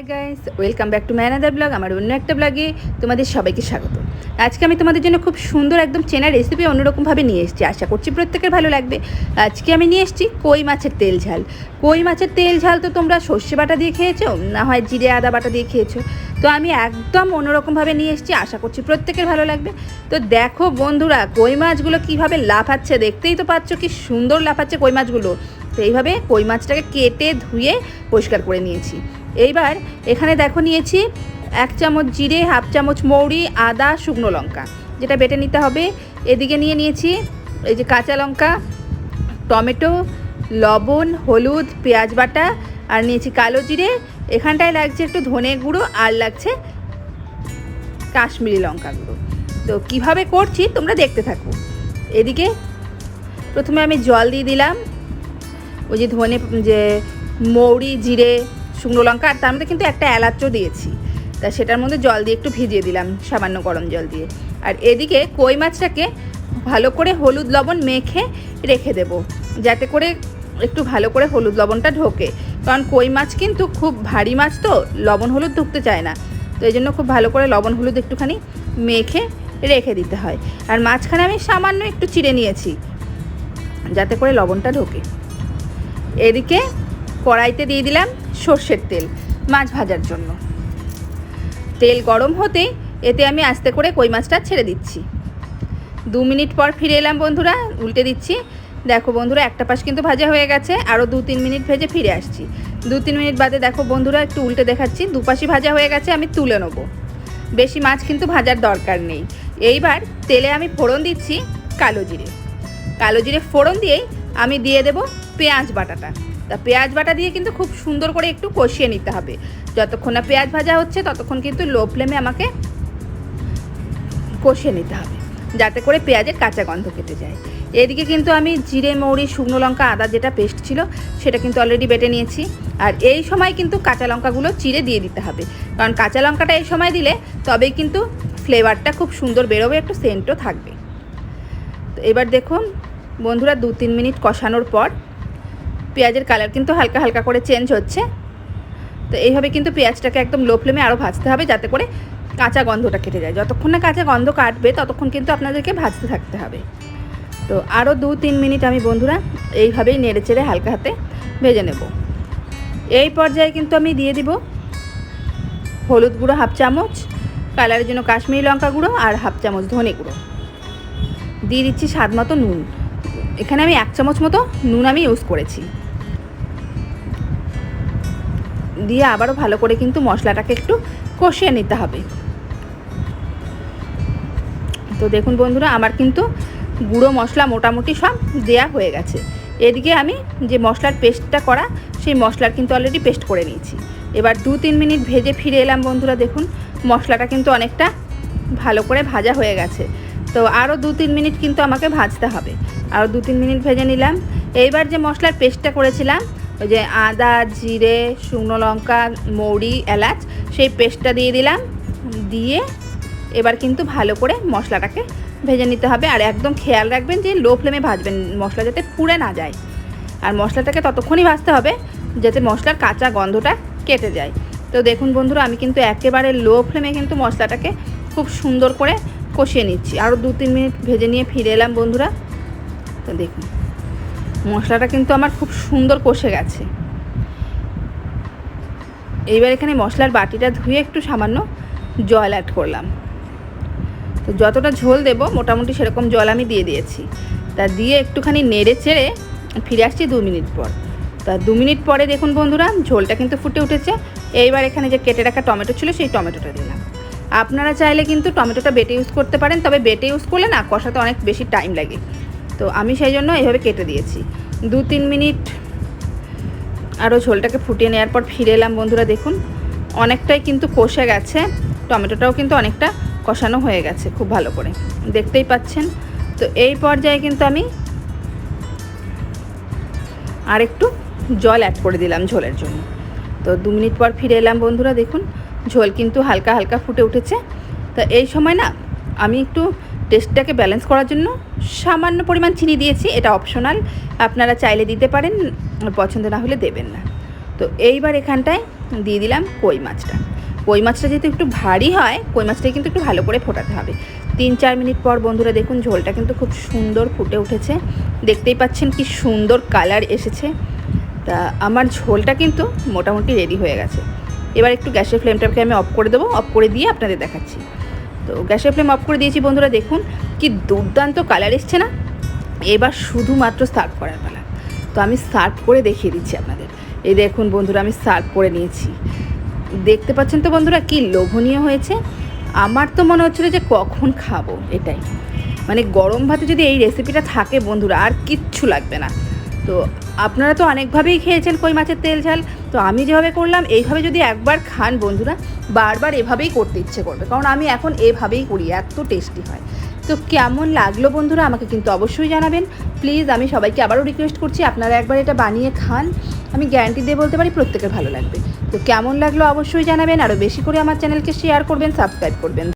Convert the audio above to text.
Hi guys welcome back to my another blog আমার অন্য একটা ব্লগে তোমাদের সবাইকে স্বাগত। আজকে আমি তোমাদের জন্য খুব সুন্দর একদম চেনা রেসিপি অন্যরকমভাবে নিয়ে এসেছি, আশা করছি প্রত্যেকের ভালো লাগবে। আজকে আমি নিয়ে এসেছি কই মাছের তেল ঝাল। কই মাছের তেল ঝাল তো তোমরা সর্ষে বাটা দিয়ে খেয়েছো, না হয় জিরে আদা বাটা দিয়ে খেয়েছো। তো আমি একদম অন্যরকমভাবে নিয়ে এসেছি, আশা করছি প্রত্যেকের ভালো লাগবে। তো দেখো বন্ধুরা, কই মাছগুলো কীভাবে লাফাচ্ছে, দেখতেই তো পাচ্ছ কি সুন্দর লাফাচ্ছে কই মাছগুলো। তো এইভাবে কই মাছটাকে কেটে ধুয়ে পরিষ্কার করে নিয়েছি। এইবার এখানে দেখো নিয়েছি এক চামচ জিরে, হাফ চামচ মৌরি, আদা, শুকনো লঙ্কা, যেটা বেটে নিতে হবে। এদিকে নিয়ে নিয়েছি এই যে কাঁচা লঙ্কা, টমেটো, লবণ, হলুদ, পেঁয়াজ বাটা, আর নিয়েছি কালো জিরে। এখানটায় লাগছে একটু ধনে গুঁড়ো আর লাগছে কাশ্মীরি লঙ্কা গুঁড়ো। তো কীভাবে করছি তোমরা দেখতে থাকো। এদিকে প্রথমে আমি জল দিয়ে দিলাম। ওই যে ধনে, যে মৌরি, জিরে শুকনো লঙ্কা, আর তার মধ্যে কিন্তু একটা এলাচও দিয়েছি। তা সেটার মধ্যে জল দিয়ে একটু ভিজিয়ে দিলাম, সামান্য গরম জল দিয়ে। আর এদিকে কই মাছটাকে ভালো করে হলুদ লবণ মেখে রেখে দেব, যাতে করে একটু ভালো করে হলুদ লবণটা ঢোকে। কারণ কই মাছ কিন্তু খুব ভারী মাছ তো, লবণ হলুদ ঢুকতে চায় না। তো এই জন্য খুব ভালো করে লবণ হলুদ একটুখানি মেখে রেখে দিতে হয়। আর মাঝখানে আমি সামান্য একটু চিড়ে নিয়েছি, যাতে করে লবণটা ঢোকে। এদিকে কড়াইতে দিয়ে দিলাম সর্ষের তেল, মাছ ভাজার জন্য। তেল গরম হতে এতে আমি আস্তে করে কই মাছটা ছেড়ে দিচ্ছি। দু মিনিট পর ফিরে এলাম বন্ধুরা, উল্টে দিচ্ছি। দেখো বন্ধুরা, একটা পাশ কিন্তু ভাজা হয়ে গেছে আরও দু তিন মিনিট ভেজে ফিরে আসছি। দু তিন মিনিট বাদে দেখো বন্ধুরা, একটু উল্টে দেখাচ্ছি, দুপাশই ভাজা হয়ে গেছে, আমি তুলে নেব। বেশি মাছ কিন্তু ভাজার দরকার নেই। এইবার তেলে আমি ফোড়ন দিচ্ছি কালো জিরে। কালো জিরে ফোড়ন দিয়েই আমি দিয়ে দেব পেঁয়াজ বাটাটা। তা পেঁয়াজ বাটা দিয়ে কিন্তু খুব সুন্দর করে একটু কষিয়ে নিতে হবে। যতক্ষণ না পেঁয়াজ ভাজা হচ্ছে, ততক্ষণ কিন্তু লো ফ্লেমে আমাকে কষিয়ে নিতে হবে, যাতে করে পেঁয়াজের কাঁচা গন্ধ কেটে যায়। এদিকে কিন্তু আমি জিরে, মৌরি, শুকনো লঙ্কা, আদা যেটা পেস্ট ছিল, সেটা কিন্তু অলরেডি বেটে নিয়েছি। আর এই সময় কিন্তু কাঁচা লঙ্কাগুলো চিড়ে দিয়ে দিতে হবে। কারণ কাঁচা লঙ্কাটা এই সময় দিলে তবেই কিন্তু ফ্লেভারটা খুব সুন্দর বেরোবে, একটু সেন্টও থাকবে। তো এবার দেখুন, বন্ধুরা দু তিন মিনিট কষানোর পর পেঁয়াজের কালার কিন্তু হালকা হালকা করে চেঞ্জ হচ্ছে। তো এইভাবে কিন্তু পেঁয়াজটাকে একদম লো ফ্লেমে আরও ভাজতে হবে যাতে করে কাঁচা গন্ধটা কেটে যায়। যতক্ষণ না কাঁচা গন্ধ কাটবে, ততক্ষণ কিন্তু আপনাদেরকে ভাজতে থাকতে হবে। তো আরও দু তিন মিনিট আমি বন্ধুরা এইভাবেই নেড়ে চেড়ে হালকা হাতে ভেজে নেব। এই পর্যায়ে কিন্তু আমি দিয়ে দিব হলুদ গুঁড়ো হাফ চামচ কালারের জন্য কাশ্মীরি লঙ্কা গুঁড়ো আর হাফ চামচ ধনে গুঁড়ো। দিয়ে দিচ্ছি স্বাদ মতো নুন। এখানে আমি এক চামচ মতো নুন আমি ইউজ করেছি। দিয়ে আবারও ভালো করে কিন্তু মশলাটাকে একটু কষিয়ে নিতে হবে। তো দেখুন বন্ধুরা, আমার কিন্তু গুঁড়ো মশলা মোটামুটি সব দেয়া হয়ে গেছে। এদিকে আমি যে মশলার পেস্টটা করা, সেই মশলার কিন্তু অলরেডি পেস্ট করে নিয়েছি। এবার দু তিন মিনিট ভেজে ফিরে এলাম বন্ধুরা, দেখুন মশলাটা কিন্তু অনেকটা ভালো করে ভাজা হয়ে গেছে। তো আরও দু তিন মিনিট কিন্তু আমাকে ভাজতে হবে। আরও দু তিন মিনিট ভেজে নিলাম। এইবার যে মশলার পেস্টটা করেছিলাম, ওই যে আদা, জিরে, শুকনো লঙ্কা, মৌরি, এলাচ, সেই পেস্টটা দিয়ে দিলাম। দিয়ে এবার কিন্তু ভালো করে মশলাটাকে ভেজে নিতে হবে। আর একদম খেয়াল রাখবেন যে লো ফ্লেমে ভাজবেন, মশলা যাতে পুড়ে না যায়। আর মশলাটাকে ততক্ষণই ভাজতে হবে, যাতে মশলার কাঁচা গন্ধটা কেটে যায়। তো দেখুন বন্ধুরা, আমি কিন্তু একেবারে লো ফ্লেমে কিন্তু মশলাটাকে খুব সুন্দর করে কষিয়ে নিচ্ছি। আরও দু, তিন মিনিট ভেজে নিয়ে ফিরে এলাম বন্ধুরা। তো দেখুন, মশলাটা কিন্তু আমার খুব সুন্দর কষে গেছে। এইবার এখানে মশলার বাটিটা ধুয়ে একটু সামান্য জল অ্যাড করলাম। তো যতটা ঝোল দেব, মোটামুটি সেরকম জল আমি দিয়ে দিয়েছি। তা দিয়ে একটুখানি নেড়ে চেড়ে ফিরে আসছি দু মিনিট পর। তা দু মিনিট পরে দেখুন বন্ধুরা, ঝোলটা কিন্তু ফুটে উঠেছে। এইবার এখানে যে কেটে রাখা টমেটো ছিল, সেই টমেটোটা দিলাম। আপনারা চাইলে কিন্তু টমেটোটা বেটে ইউজ করতে পারেন, তবে বেটে ইউজ করলে না কষাতে অনেক বেশি টাইম লাগে। তো আমি সেই জন্য এইভাবে কেটে দিয়েছি। দু তিন মিনিট আরও ঝোলটাকে ফুটিয়ে নেওয়ার পর ফিরে এলাম বন্ধুরা, দেখুন। অনেকটাই কিন্তু কষে গেছে, টমেটোটাও কিন্তু অনেকটা কষানো হয়ে গেছে খুব ভালো করে। দেখতেই পাচ্ছেন? তো এই পর্যায়ে কিন্তু আমি আর একটু জল অ্যাড করে দিলাম ঝোলের জন্য। তো দু মিনিট পর ফিরে এলাম বন্ধুরা, দেখুন। ঝোল কিন্তু হালকা হালকা ফুটে উঠেছে। তা এই সময় না, আমি একটু টেস্টটাকে ব্যালেন্স করার জন্য সামান্য পরিমাণ চিনি দিয়েছি, এটা অপশনাল আপনারা চাইলে দিতে পারেন, পছন্দ না হলে দেবেন না। তো এইবার এখানটায় দিয়ে দিলাম কই মাছটা। কই মাছটা যেহেতু একটু ভারী হয়, কই মাছটা কিন্তু একটু ভালো করে ফোটাতে হবে। তিন চার মিনিট পর বন্ধুরা দেখুন, ঝোলটা কিন্তু খুব সুন্দর ফুটে উঠেছে। দেখতেই পাচ্ছেন কি সুন্দর কালার এসেছে। তা আমার ঝোলটা কিন্তু মোটামুটি রেডি হয়ে গেছে। এবার একটু গ্যাসের ফ্লেমটাকে আমি অফ করে দেবো, অফ করে দিয়ে আপনাদের দেখাচ্ছি। তো গ্যাসের ফ্লেম অফ করে দিয়েছি বন্ধুরা, দেখুন কি দুর্দান্ত কালার এসছে না? এবার শুধুমাত্র সার্ভ করার পালা। তো আমি সার্ভ করে দেখিয়ে দিচ্ছি আপনাদের। এই দেখুন বন্ধুরা, আমি সার্ভ করে নিয়েছি। দেখতে পাচ্ছেন তো বন্ধুরা, কি লোভনীয় হয়েছে। আমার তো মনে হচ্ছিল যে কখন খাব এটাই। মানে গরম ভাতে যদি এই রেসিপিটা থাকে বন্ধুরা, আর কিচ্ছু লাগবে না। তো আপনারা তো অনেকভাবেই খেয়েছেন কই মাছের তেল ঝাল তো আমি যেভাবে করলাম, এইভাবে যদি একবার খান বন্ধুরা, বারবার এভাবেই করতে ইচ্ছে করবে। কারণ আমি এখন এভাবেই করি, এত টেস্টি হয়। তো কেমন লাগল বন্ধুরা, আমাকে কিন্তু অবশ্যই জানাবেন। প্লিজ আমি সবাইকে আবারও রিকোয়েস্ট করছি, আপনারা একবার এটা বানিয়ে খান। আমি গ্যারান্টি দিয়ে বলতে পারি, প্রত্যেকের ভালো লাগবে। তো কেমন লাগল অবশ্যই জানাবেন, আরও বেশি করে আমার চ্যানেলকে শেয়ার করবেন সাবস্ক্রাইব করবেন।